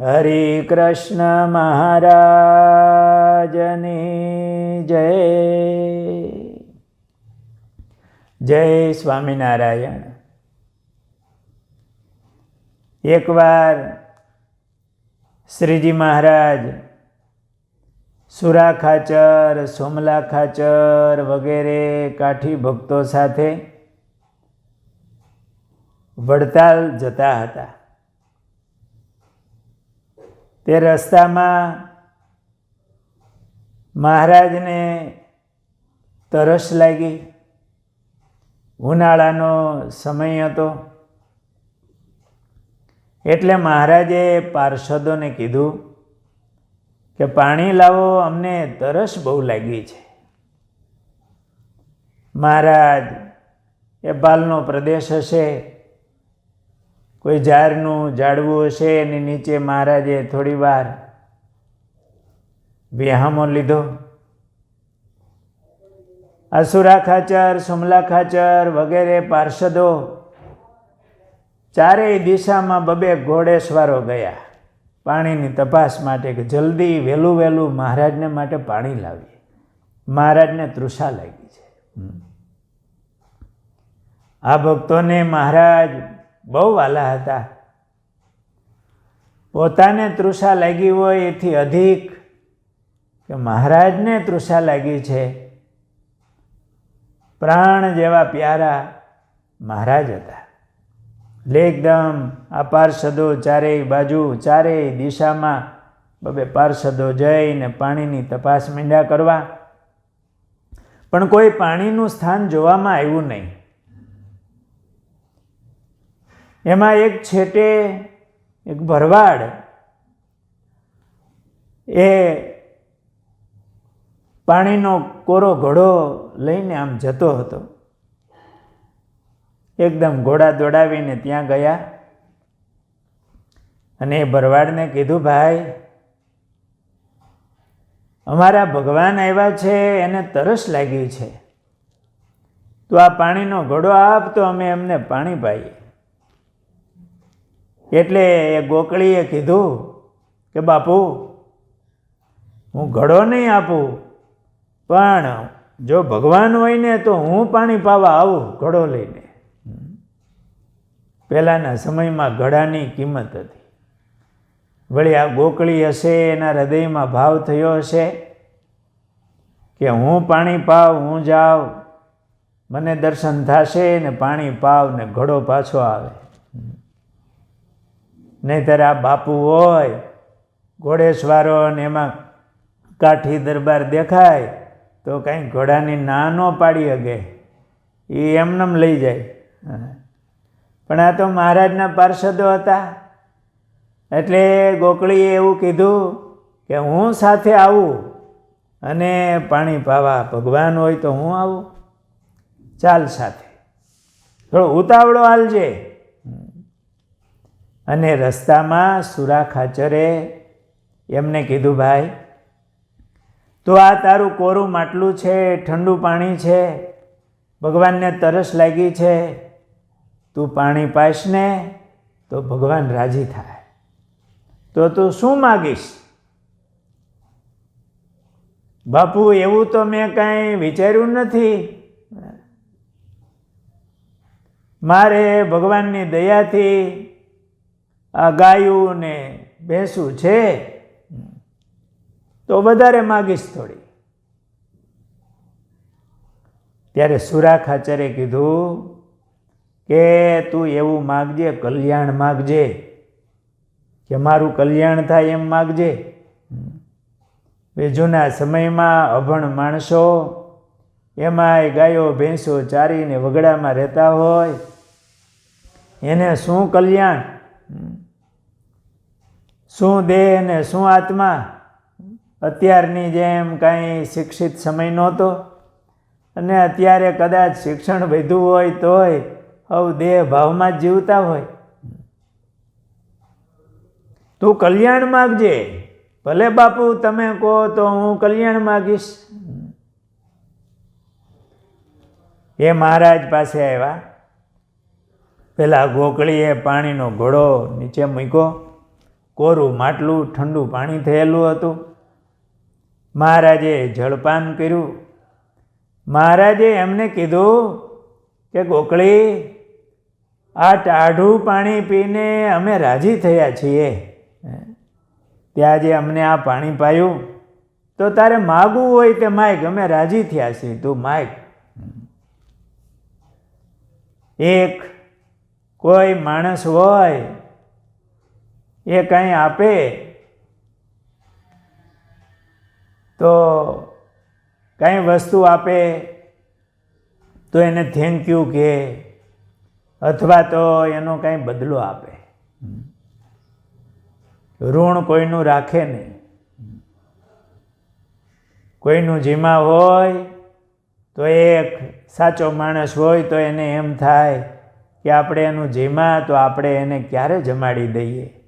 હરે કૃષ્ણ મહારાજની જય. જય સ્વામિનારાયણ. એકવાર શ્રીજી મહારાજ સુરા ખાચર, સોમલા ખાચર વગેરે કાઠી ભક્તો સાથે વડતાલ જતા હતા. તે રસ્તામાં મહારાજને તરસ લાગી. ઉનાળાનો સમય હતો. એટલે મહારાજે પાર્ષદોને કીધું કે, પાણી લાવો, અમને તરસ બહુ લાગી છે. મહારાજ, એ પાલનો પ્રદેશ હશે. કોઈ ઝાડનું ઝાડવું હશે એની નીચે મહારાજે થોડી વાર વિહામો લીધો. અસુરા ખાચર, સુમલા ખાચર વગેરે પાર્ષદો ચારેય દિશામાં બબે ઘોડેશ્વરો ગયા. પાણીની તપાસ માટે કે જલ્દી વહેલું વહેલું મહારાજને માટે પાણી લાવીએ. મહારાજને તૃષા લાગી છે. આ ભક્તોને મહારાજ બહુ વાલા હતા. પોતાને તૃષા લાગી હોય એથી અધિક કે મહારાજને તૃષા લાગી છે. પ્રાણ જેવા પ્યારા મહારાજ હતા. એટલે એકદમ આ પાર્ષદો ચારેય બાજુ, ચારેય દિશામાં બબે પાર્ષદો જઈને પાણીની તપાસ મીંડા કરવા. પણ કોઈ પાણીનું સ્થાન જોવામાં આવ્યું નહીં. એમાં એક છેટે એક ભરવાડ એ પાણીનો કોરો ઘોડો લઈને આમ જતો હતો. એકદમ ઘોડા દોડાવીને ત્યાં ગયા. અને એ ભરવાડને કીધું, ભાઈ, અમારા ભગવાન આવ્યા છે, એને તરસ લાગી છે. તો આ પાણીનો ઘોડો આપ તો અમે એમને પાણી પાઈએ. એટલે એ ગોકળીએ કીધું કે બાપુ, હું ઘડો નહીં આપું, પણ જો ભગવાન હોય ને તો હું પાણી પાવા આવું ઘડો લઈને. પહેલાંના સમયમાં ઘડાની કિંમત હતી. વળી આ ગોકળી હશે, એના હૃદયમાં ભાવ થયો હશે કે હું પાણી પાવ, હું જાઉં મને દર્શન થશે ને પાણી પાવ ને ઘડો પાછો આવે. નહીંતર આ બાપુ હોય, ઘોડેસવારો ને એમાં કાઠી દરબાર દેખાય, તો કાંઈ ઘોડાની ના ન પાડી શકે. એ એમનેમ લઈ જાય. પણ આ તો મહારાજના પાર્ષદો હતા. એટલે ગોકળીએ એવું કીધું કે હું સાથે આવું અને પાણી પાવા ભગવાન હોય તો હું આવું. ચાલ સાથે. થોડો ઉતાવળો હાલજે. અને રસ્તામાં સુરા ખાચરે એમને કીધું, ભાઈ, તો આ તારું કોરું માટલું છે, ઠંડુ પાણી છે, ભગવાનને તરસ લાગી છે, તું પાણી પાઈશ ને તો ભગવાન રાજી થાય. તો તું શું માગીશ? બાપુ, એવું તો મેં કાંઈ વિચાર્યું નથી. મારે ભગવાનની દયાથી આ ગાયું ને ભેંસું છે? તો વધારે માગીશ થોડી. ત્યારે સુરા ખાચરે કીધું કે તું એવું માગજે, કલ્યાણ માગજે, કે મારું કલ્યાણ થાય એમ માગજે. જૂના સમયમાં અભણ માણસો, એમાંય ગાયો, ભેંસો ચારીને વગડામાં રહેતા હોય. એને શું કલ્યાણ? શું દેહ ને શું આત્મા? અત્યારની જેમ કાંઈ શિક્ષિત સમય નહોતો. અને અત્યારે કદાચ શિક્ષણ વધ્યું હોય તોય હવ દેહ ભાવમાં જ જીવતા હોય. તું કલ્યાણ માગજે. ભલે બાપુ, તમે કહો તો હું કલ્યાણ માગીશ. એ મહારાજ પાસે આવ્યા. પેલા ગોકળીએ પાણીનો ઘોડો નીચે મૂક્યો. કોરું માટલું ઠંડુ પાણી થયેલું હતું. મહારાજે જળપાન કર્યું. મહારાજે એમને કીધું કે ગોકળી, આ ટાઢું પાણી પીને અમે રાજી થયા છીએ. ત્યાં જે અમને આ પાણી પાયું, તો તારે માગવું હોય તે માઇક અમે રાજી થયા છીએ. તું માઇક એક, કોઈ માણસ હોય એ કંઈ આપે? તો કંઈ વસ્તુ આપે? તો એને થેન્ક યુ કહે અથવા તો એનો કંઈ બદલો આપે. ઋણ કોઈનું રાખે નહીં. કોઈનું જીમા હોય, તો એક સાચો માણસ હોય, તો એને એમ થાય કે આપણે એનું જીમા, તો આપણે એને ક્યારે જમાડી દઈએ?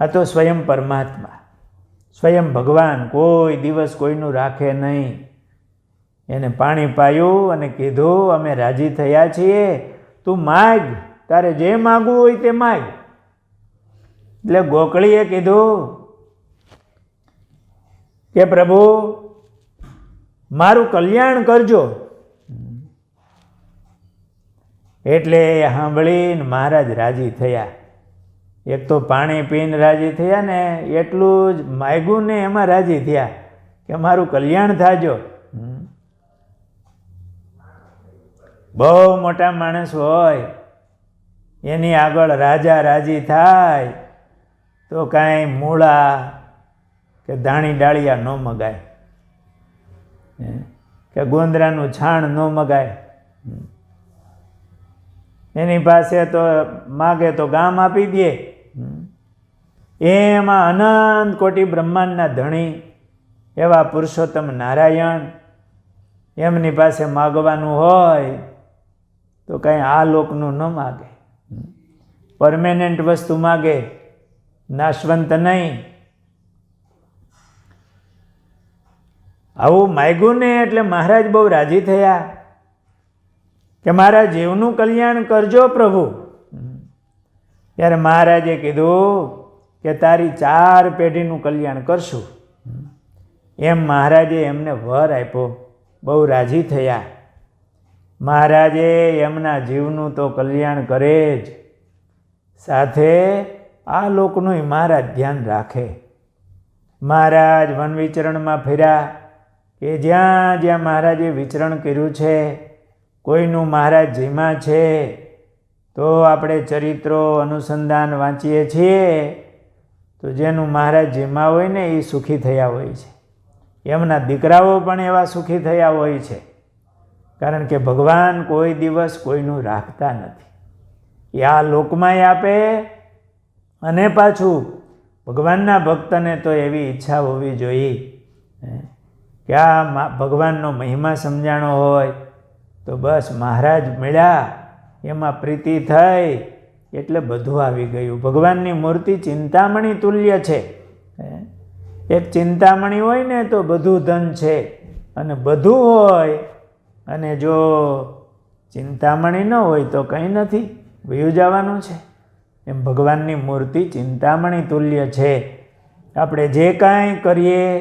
આ તો સ્વયં પરમાત્મા. સ્વયં ભગવાન કોઈ દિવસ કોઈનું રાખે નહીં. એને પાણી પાયું અને કીધું, અમે રાજી થયા છીએ. તું માગ. તારે જે માગવું હોય તે માગ. એટલે ગોકળીએ કીધું કે, પ્રભુ, મારું કલ્યાણ કરજો. એટલે સાંભળીને મહારાજ રાજી થયા. એક તો પાણી પીને રાજી થયા ને એટલું જ માગ્યું ને એમાં રાજી થયા કે મારું કલ્યાણ થાજો. બહુ મોટા માણસ હોય, એની આગળ રાજા રાજી થાય, તો કાંઈ મૂળા કે દાણી ડાળિયા ન મગાય. કે ગોંદરાનું છાણ ન મગાય. એની પાસે તો માગે તો ગામ આપી દે. એમાં અનંત કોટી બ્રહ્માંડના ધણી એવા પુરુષોત્તમ નારાયણ એમની પાસે માગવાનું હોય તો કંઈ આ લોકનું ન માગે. પરમેનન્ટ વસ્તુ માગે, નાશવંત નહીં. આવું માગ્યું ને એટલે મહારાજ બહુ રાજી થયા કે મારા જીવનું કલ્યાણ કરજો પ્રભુ. ત્યારે મહારાજે કીધું કે તારી ચાર પેઢીનું કલ્યાણ કરશું. એમ મહારાજે એમને વર આપ્યો. બહુ રાજી થયા. મહારાજે એમના જીવનું તો કલ્યાણ કરે જ. સાથે આ લોકનું મહારાજ ધ્યાન રાખે. મહારાજ વન વિચરણમાં ફર્યા કે જ્યાં જ્યાં મહારાજે વિચરણ કર્યું છે, કોઈનું મહારાજ જીમાં છે, તો આપણે ચરિત્રો અનુસંધાન વાંચીએ છીએ. તો જેનું મહારાજ જેમાં હોય ને એ સુખી થયા હોય છે. એમના દીકરાઓ પણ એવા સુખી થયા હોય છે. કારણ કે ભગવાન કોઈ દિવસ કોઈનું રાખતા નથી. એ આ લોકમાંય આપે અને પાછું ભગવાનના ભક્તને તો એવી ઈચ્છા હોવી જોઈએ. કે આ ભગવાનનો મહિમા સમજાણો હોય તો બસ મહારાજ મળ્યા, એમાં પ્રીતિ થઈ. એટલે બધું આવી ગયું. ભગવાનની મૂર્તિ ચિંતામણી તુલ્ય છે. એક ચિંતામણી હોય ને તો બધું ધન છે. અને બધું હોય, અને જો ચિંતામણી ન હોય તો કંઈ નથી. વયું જવાનું છે. એમ ભગવાનની મૂર્તિ ચિંતામણી તુલ્ય છે. આપણે જે કાંઈ કરીએ,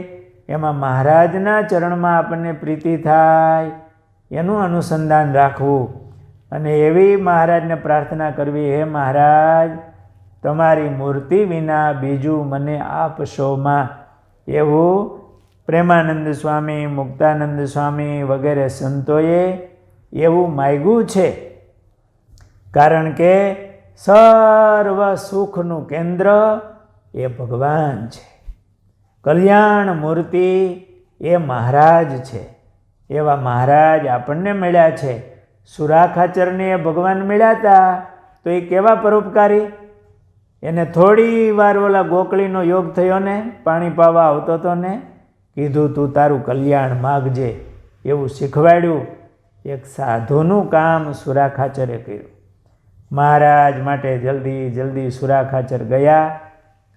એમાં મહારાજના ચરણમાં આપણને પ્રીતિ થાય. એનું અનુસંધાન રાખવું. અને એવી મહારાજને પ્રાર્થના કરવી, હે મહારાજ, તમારી મૂર્તિ વિના બીજું મને આપશોમાં એવું પ્રેમાનંદ સ્વામી, મુક્તાનંદ સ્વામી વગેરે સંતોએ એવું માગ્યું છે. કારણ કે સર્વ સુખનું કેન્દ્ર એ ભગવાન છે. કલ્યાણ મૂર્તિ એ મહારાજ છે. એવા મહારાજ આપણને મળ્યા છે. સુરા ખાચરને એ ભગવાન મળ્યા હતા તો એ કેવા પરોપકારી? એને થોડી વાર ઓલા ગોકળીનો યોગ થયો ને, પાણી પાવા આવતો હતો ને, કીધું, તું તારું કલ્યાણ માગજે. એવું શીખવાડ્યું. એક સાધુનું કામ સુરાખાચરે કર્યું. મહારાજ માટે જલ્દી જલ્દી સુરાખાચર ગયા.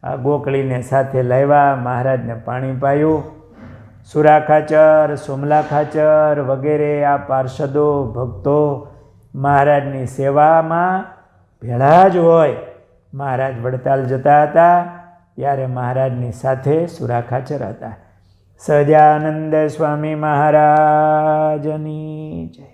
આ ગોકળીને સાથે લાવ્યા, મહારાજને પાણી પાયું. સુરાખાચર સોમલા ખાચર વગેરે આ પાર્ષદો, ભક્તો મહારાજની સેવામાં ભેળા જ હોય. મહારાજ વડતાલ જતા હતા, ત્યારે મહારાજની સાથે સુરાખાચર હતા. સહજાનંદ સ્વામી મહારાજની જય.